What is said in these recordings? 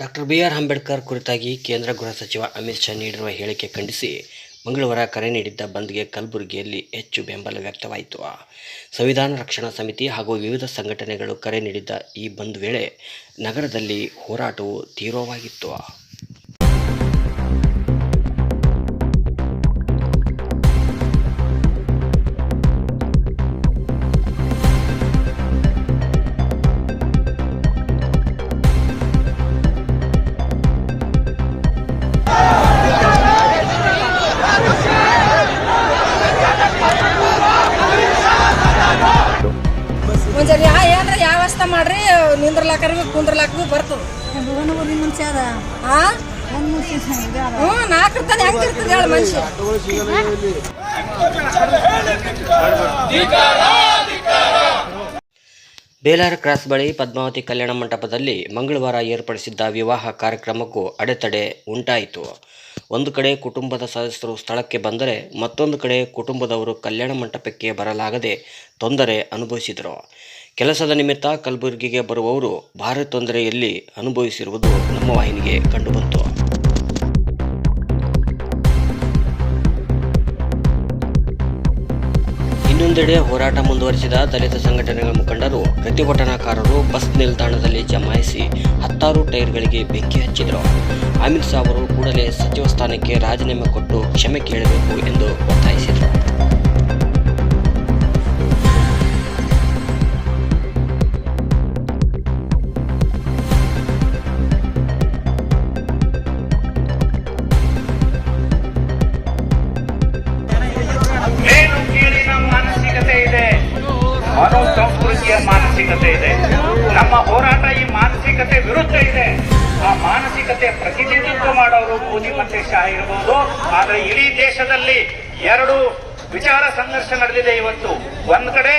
Doctor B R Ambedkar ಕುರಿತಾಗಿ ಕೇಂದ್ರ ಗೃಹ ಸಚಿವ ಅಮಿತ್ ಶಾ ನೀಡಿರುವ ಹೇಳಿಕೆ ಖಂಡಿಸಿ ಮಂಗಳವಾರ ಕರೆ ನೀಡಿದ್ದ ಬಂದ್ಗೆ ಕಲಬುರಗಿಯಲ್ಲಿ ಹೆಚ್ಚು ಬೆಂಬಲ ವ್ಯಕ್ತವಾಯಿತು. ಸಂವಿಧಾನ ರಕ್ಷಣಾ ಸಮಿತಿ ಹಾಗೂ ವಿವಿಧ ಸಂಘಟನೆಗಳು ಕರೆ ನೀಡಿದ್ದ ಈ ಬಂದ್ ವೇಳೆ ನಗರದಲ್ಲಿ ಹೋರಾಟವು ತೀವ್ರವಾಗಿತ್ತು. ವ್ಯವಸ್ಥೆ ಮಾಡ್ರಿ, ನಿಂದ್ರಲಾಕರ್ಗು ಕುಂದ್ರಲಾಕರ್ಗು ಬರ್ತದ. ಹ್ಞೂ, ನಾಲ್ಕು ಇರ್ತದೆ ಇರ್ತದೆ ಹೇಳ ಮನುಷ್ಯ. ಬೇಲಾರ ಕ್ರಾಸ್ ಬಳಿ ಪದ್ಮಾವತಿ ಕಲ್ಯಾಣ ಮಂಟಪದಲ್ಲಿ ಮಂಗಳವಾರ ಏರ್ಪಡಿಸಿದ್ದ ವಿವಾಹ ಕಾರ್ಯಕ್ರಮಕ್ಕೂ ಅಡೆತಡೆ ಉಂಟಾಯಿತು. ಒಂದು ಕಡೆ ಕುಟುಂಬದ ಸದಸ್ಯರು ಸ್ಥಳಕ್ಕೆ ಬಂದರೆ ಮತ್ತೊಂದು ಕಡೆ ಕುಟುಂಬದವರು ಕಲ್ಯಾಣ ಮಂಟಪಕ್ಕೆ ಬರಲಾಗದೆ ತೊಂದರೆ ಅನುಭವಿಸಿದರು. ಕೆಲಸದ ನಿಮಿತ್ತ ಕಲಬುರಗಿಗೆ ಬರುವವರು ಭಾರಿ ತೊಂದರೆಯಲ್ಲಿ ಅನುಭವಿಸಿರುವುದು ನಮ್ಮ ವಾಹಿನಿಗೆ ಕಂಡುಬಂತು. ಇನ್ನೊಂದೆಡೆ ಹೋರಾಟ ಮುಂದುವರಿಸಿದ ದಲಿತ ಸಂಘಟನೆಗಳ ಮುಖಂಡರು, ಪ್ರತಿಭಟನಾಕಾರರು ಬಸ್ ನಿಲ್ದಾಣದಲ್ಲಿ ಜಮಾಯಿಸಿ ಹತ್ತಾರು ಟೈರ್ಗಳಿಗೆ ಬೆಂಕಿ ಹಚ್ಚಿದರು. ಅಮಿತ್ ಶಾ ಅವರು ಕೂಡಲೇ ಸಚಿವ ಸ್ಥಾನಕ್ಕೆ ರಾಜೀನಾಮೆ ಕೊಟ್ಟು ಕ್ಷಮೆ ಕೇಳಬೇಕು ಎಂದು ಒತ್ತಾಯಿಸಿದರು. ಮಾನಸಿಕತೆ ಇದೆ. ನಮ್ಮ ಹೋರಾಟ ಈ ಮಾನಸಿಕತೆ ವಿರುದ್ಧ ಇದೆ. ಆ ಮಾನಸಿಕತೆ ಪ್ರತಿನಿಧಿತ್ವ ಮಾಡೋರು ಮೋದಿ ಮತ್ತೆ ಶಾ ಇರಬಹುದು ಆದ್ರೆ ಇಡೀ ದೇಶದಲ್ಲಿ ಎರಡು ವಿಚಾರ ಸಂಘರ್ಷ ನಡೆದಿದೆ ಇವತ್ತು. ಒಂದ್ ಕಡೆ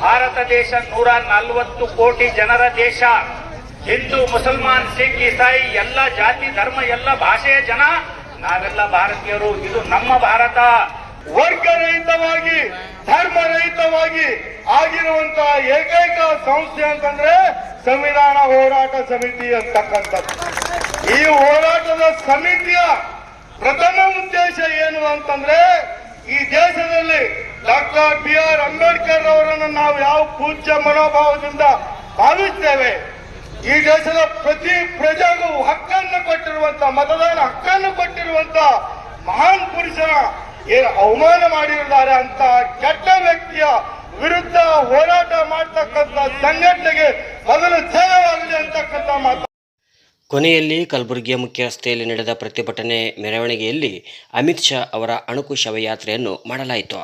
ಭಾರತ ದೇಶ ನೂರ ನಲವತ್ತು ಕೋಟಿ ಜನರ ದೇಶ. ಹಿಂದೂ, ಮುಸಲ್ಮಾನ್, ಸಿಖ್, ಇಸಾಯಿ, ಎಲ್ಲ ಜಾತಿ, ಧರ್ಮ, ಎಲ್ಲ ಭಾಷೆಯ ಜನ. ನಾವೆಲ್ಲ ಭಾರತೀಯರು. ಇದು ನಮ್ಮ ಭಾರತ. ವರ್ಗರಹಿತವಾಗಿ, ಧರ್ಮರಹಿತವಾಗಿ ಆಗಿರುವಂತಹ ಏಕೈಕ ಸಂಸ್ಥೆ ಅಂತಂದ್ರೆ ಸಂವಿಧಾನ ಹೋರಾಟ ಸಮಿತಿ ಅಂತಕ್ಕಂಥದ್ದು. ಈ ಹೋರಾಟದ ಸಮಿತಿಯ ಪ್ರಥಮ ಉದ್ದೇಶ ಏನು ಅಂತಂದ್ರೆ ಈ ದೇಶದಲ್ಲಿ ಡಾಕ್ಟರ್ ಬಿ ಆರ್ ಅಂಬೇಡ್ಕರ್ ಅವರನ್ನು ನಾವು ಯಾವ ಪೂಜ್ಯ ಮನೋಭಾವದಿಂದ ಭಾವಿಸ್ತೇವೆ? ಈ ದೇಶದ ಪ್ರತಿ ಪ್ರಜೆಗೂ ಹಕ್ಕನ್ನು ಕೊಟ್ಟಿರುವಂತ ಮತದಾನ ಹಕ್ಕನ್ನು ಕೊಟ್ಟಿರುವಂತ ಮಹಾನ್ ಏನು ಅವಮಾನ ಮಾಡಿದ್ದಾರೆ ಅಂತ ಕೆಟ್ಟ ವ್ಯಕ್ತಿಯ ವಿರುದ್ಧ ಹೋರಾಟ ಮಾಡ್ತಕ್ಕಂಥ ಸಂಘಟನೆಗೆ ಮೊದಲು ಜಯವಾಗಲಿ ಅಂತಕ್ಕಂಥ ಮಾತು. ಕೊನೆಯಲ್ಲಿ ಕಲಬುರಗಿಯ ಮುಖ್ಯ ರಸ್ತೆಯಲ್ಲಿ ನಡೆದ ಪ್ರತಿಭಟನೆ ಮೆರವಣಿಗೆಯಲ್ಲಿ ಅಮಿತ್ ಶಾ ಅವರ ಅಣುಕು ಶವಯಾತ್ರೆಯನ್ನು ಮಾಡಲಾಯಿತು.